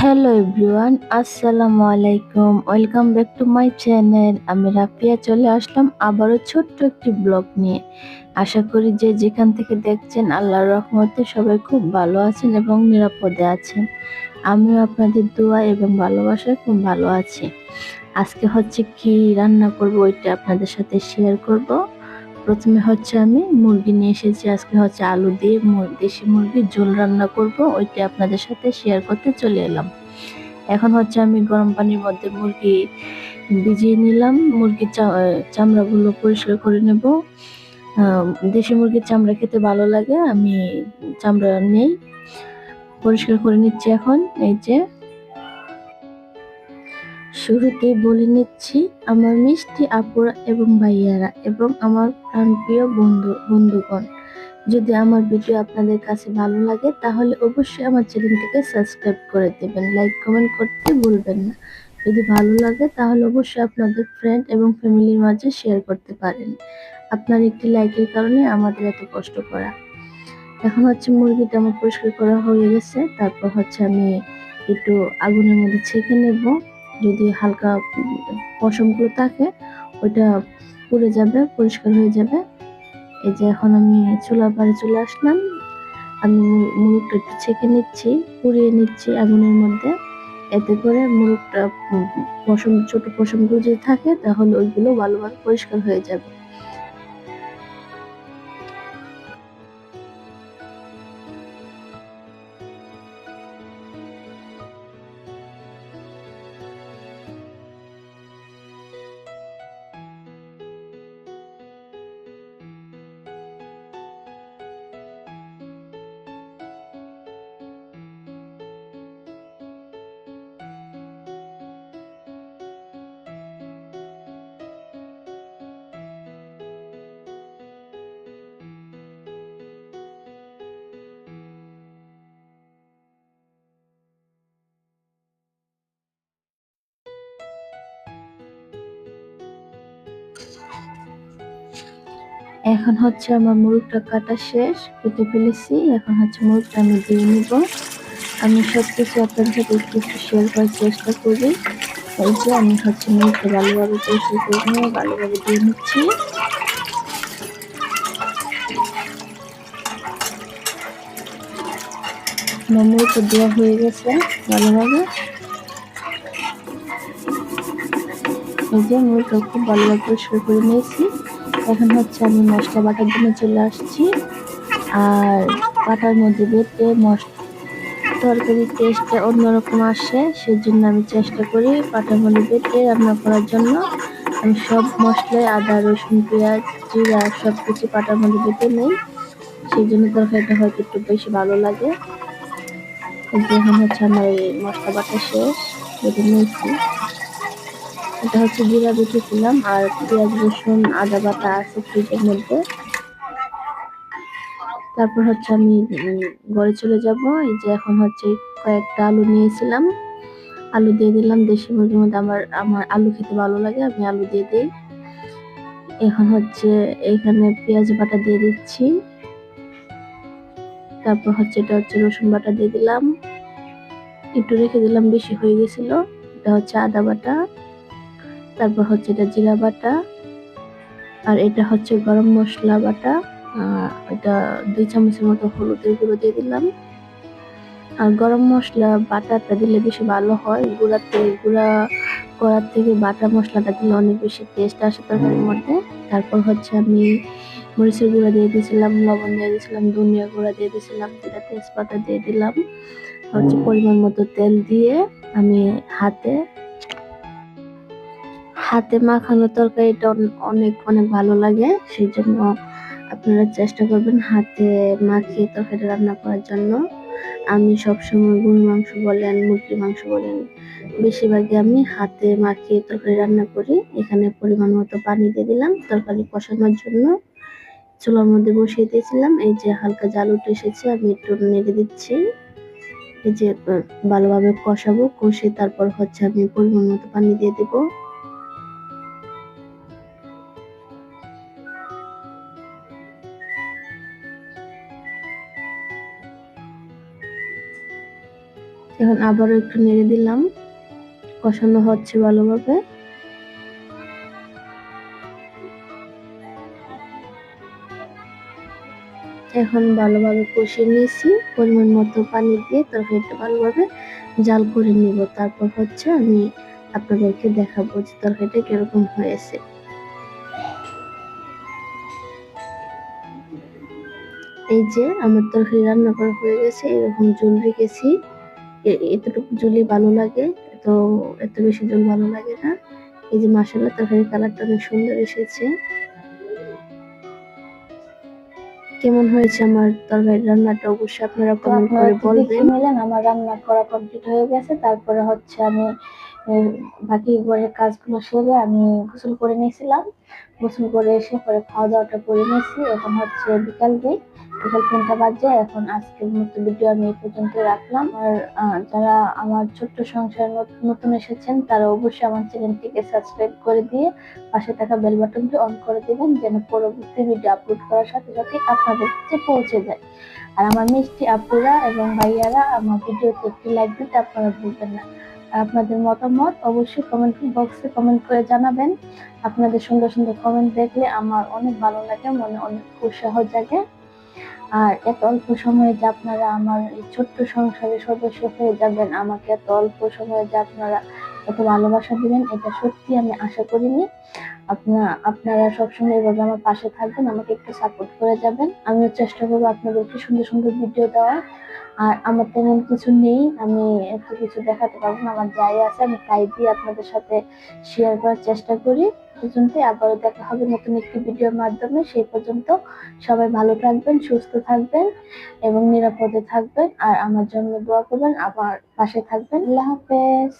Hello everyone আসসালামু আলাইকুম welcome back to my channel আমি রাফিয়া চলে আসলাম আবারও ছোট্ট একটি ব্লগ নিয়ে। আশা করি যে যেখান থেকে দেখছেন আল্লাহর রহমতে সবাই খুব ভালো আছেন এবং নিরাপদে আছেন। আমিও আপনাদের দোয়া এবং ভালোবাসায় খুব ভালো আছি। আজকে হচ্ছে কি রান্না করব ওইটা আপনাদের সাথে শেয়ার করব। প্রথমে হচ্ছে আমি মুরগি নিয়ে এসেছি। আজকে হচ্ছে আলু দিয়ে দেশি মুরগির ঝোল রান্না করব। ওইটা আপনাদের সাথে শেয়ার করতে চলে এলাম। এখন হচ্ছে আমি গরম পানির মধ্যে মুরগি ভিজিয়ে নিলাম। মুরগির চামড়াগুলো পরিষ্কার করে নেব। দেশি মুরগির চামড়া খেতে ভালো লাগে। আমি চামড়া নেই। পরিষ্কার করে নিচ্ছি এখন। এই যে শুরুতেই বলে নিচ্ছি, আমার মিষ্টি আপুরা এবং ভাইয়ারা এবং আমার প্রাণপ্রিয় বন্ধু, বন্ধুগণ। যদি আমার ভিডিও আপনাদের কাছে ভালো লাগে, তাহলে অবশ্যই আমার চ্যানেলটিকে সাবস্ক্রাইব করে দেবেন। লাইক, কমেন্ট করতে ভুলবেন না। যদি ভালো লাগে, তাহলে অবশ্যই আপনাদের ফ্রেন্ড এবং ফ্যামিলির মাঝে শেয়ার করতে পারেন। আপনার একটি লাইকের কারণে আমাদের এত কষ্ট করা। এখন হচ্ছে মুরগিটা আমার পরিষ্কার করা হয়ে গেছে। তারপর হচ্ছে আমি একটু আগুনের মধ্যে ছেঁকে নেব। যদি হালকা পশমগুলো থাকে, ওইটা পুড়ে যাবে, পরিষ্কার হয়ে যাবে। এই যে এখন আমি চুলা পাড়ে চলে আসলাম। আমি মুরগটা একটু ছেঁকে নিচ্ছি, পুড়িয়ে নিচ্ছি আগুনের মধ্যে। এতে করে মুরগটা পশম, ছোট পশমগুলো যদি থাকে, তাহলে ওইগুলো ভালোভাবে পরিষ্কার হয়ে যাবে। এখন হচ্ছে আমার মুরগটা কাটা শেষ কেটে ফেলেছি, এখন হচ্ছে মুরগটা আমি দিয়ে নিব। আমি সব কিছু আপনাদের সাথে একটু একটু শেয়ার করার চেষ্টা করি। এই যে আমি হচ্ছে মুরগটা ভালোভাবে পরিষ্কার করে নিয়ে, ভালোভাবে দিয়ে নিচ্ছি। মুরগটা দেওয়া হয়ে গেছে ভালোভাবে। এই যে মুরগটা খুব ভালোভাবে পরিষ্কার করে নিয়েছি। এখন হচ্ছে আমি মশলা বাটার জন্য চলে আসছি। আর বাটার মধ্যে বেটে মশলা তরকারির টেস্টটা অন্যরকম আসে, সেজন্য আমি চেষ্টা করি বাটার মধ্যে বেটে রান্না করার জন্য। আমি সব মশলায় আদা, রসুন, পেঁয়াজ, জিরা সব কিছু পাটার মধ্যে বেটে নেই। সেই জন্য তরকারিটা হয়তো একটু বেশি ভালো লাগে। এখন হচ্ছে আমার এই মশলা বাটা শেষ, বেটে নিয়েছি। এটা হচ্ছে জিরা বেটেছিলাম আর পেঁয়াজ, রসুন, আদা বাটা আছে ফ্রিজের মধ্যে। তারপর হচ্ছে আমি ঘরে চলে যাব। এই যে এখন হচ্ছে কয়েকটা আলু নিয়েছিলাম। আলু দিয়ে দিলাম। দেশি মুরগির মধ্যে আমার আমার আলু খেতে ভালো লাগে, আমি আলু দিয়ে দিই। এখন হচ্ছে এখানে পেঁয়াজ বাটা দিয়ে দিচ্ছি। তারপর হচ্ছে এটা হচ্ছে রসুন বাটা দিয়ে দিলাম। একটু রেখে দিলাম, বেশি হয়ে গেছিল। এটা হচ্ছে আদা বাটা। তারপর হচ্ছে এটা জিরা বাটা, আর এটা হচ্ছে গরম মশলা বাটা এটা দুই চামচের মতো হলুদের গুঁড়ো দিয়ে দিলাম। আর গরম মশলা বাটাটা দিলে বেশি ভালো হয় গুঁড়ার থেকে গুঁড়া করার থেকে বাটা মশলাটা দিলে অনেক বেশি টেস্ট আসে তরকারির মধ্যে। তারপর হচ্ছে আমি মরিচের গুঁড়া দিয়ে দিয়েছিলাম, লবণ দিয়ে দিয়েছিলাম, ধনিয়া গুঁড়া দিয়ে দিয়েছিলাম যেটা তেজপাতা দিয়ে দিলাম। হচ্ছে পরিমাণ মতো তেল দিয়ে আমি হাতে হাতে মাখানো তরকারিটা অনেক অনেক ভালো লাগে। সেই জন্য আপনারা চেষ্টা করবেন হাতে মাখিয়ে তরকারি রান্না করার জন্য। আমি সবসময় গরুর মাংস বলেন, মুরগির মাংস বলেন, বেশিরভাগই আমি হাতে মাখিয়ে তরকারি রান্না করি। এখানে পরিমাণ মতো পানি দিয়ে দিলাম তরকারি কষানোর জন্য। চুলার মধ্যে বসিয়ে দিয়েছিলাম। এই যে হালকা জাল উঠে এসেছে, আমি একটু নেড়ে দিচ্ছি। এই যে ভালোভাবে কষাবো, কষে তারপর হচ্ছে আমি পরিমাণ মতো পানি দিয়ে দেবো। এখন আবারও একটু নেড়ে দিলাম। কষানো হচ্ছে ভালোভাবে। এখন ভালোভাবে কষিয়ে নিয়েছি। পরিমাণ মতো পানি দিয়ে তরকারিটা ভালোভাবে জাল করে নিব। তারপর হচ্ছে আমি আপনাদেরকে দেখাবো যে তরকারিটা কীরকম হয়েছে। এই যে আমার তরকারি রান্না করা হয়ে গেছে, এরকম ঝোল রেখেছি। এতটুকু ঝোলই ভালো লাগে তো এত বেশি জল ভালো লাগে না। এই যে মাসাল্লাহ তরকারি কালারটা অনেক সুন্দর এসেছে। কেমন হয়েছে আমার তরকারি রান্নাটা অবশ্যই আপনারা কমেন্ট করে বলবেন। আমার রান্না করা কমপ্লিট হয়ে গেছে তারপরে হচ্ছে আমি বাকি ঘরের কাজগুলো সেরে আমি গোসল করে নিয়েছিলাম। গোসল করে এসে পরে খাওয়া দাওয়াটা করে নিয়েছি। এখন হচ্ছে বিকাল দিক বিকাল তিনটা বাজে। এখন আজকের মতো ভিডিও আমি এই পর্যন্ত রাখলাম। আর যারা আমার ছোট্ট সংসার নতুন এসেছেন, তারা অবশ্যই আমার চ্যানেলটিকে সাবস্ক্রাইব করে দিয়ে পাশে থাকা বেল বাটনটি অন করে দিবেন, যেন পরবর্তী ভিডিও আপলোড করার সাথে সাথে আপনাদের কাছে পৌঁছে যায়। আর আমার মিষ্টি আপুরা এবং ভাইয়ারা আমার ভিডিওতে একটি লাইক দিতে আপনারা ভুলবেন না। আপনাদের মতামত অবশ্যই কমেন্ট বক্সে কমেন্ট করে জানাবেন। আপনাদের সুন্দর সুন্দর কমেন্ট দেখলে আমার অনেক ভালো লাগে, মনে অনেক উৎসাহ জাগে। আর এত অল্প সময়ে যে আপনারা আমার এই ছোট্ট সংসারের সদস্য হয়ে যাবেন, আমাকে এত অল্প সময়ে যে আপনারা এত ভালোবাসা দিবেন, এটা সত্যি আমি আশা করিনি। আপনারা আপনারা সবসময় এভাবে আমার পাশে থাকবেন, আমাকে একটু সাপোর্ট করে যাবেন। আমিও চেষ্টা করব আপনাদেরকে সুন্দর সুন্দর ভিডিও দেওয়ার। আর আমার তেমন কিছু নেই, আমি একটু কিছু দেখাতে পারব না, আমার যাই আছে, আমি তাই দিয়ে আপনাদের সাথে শেয়ার করার চেষ্টা করি। পর্যন্তই, আবারও দেখা হবে নতুন একটি ভিডিওর মাধ্যমে। সেই পর্যন্ত সবাই ভালো থাকবেন, সুস্থ থাকবেন এবং নিরাপদে থাকবেন। আর আমার জন্য দোয়া করবেন, আবার পাশে থাকবেন। আল্লাহ হাফেজ।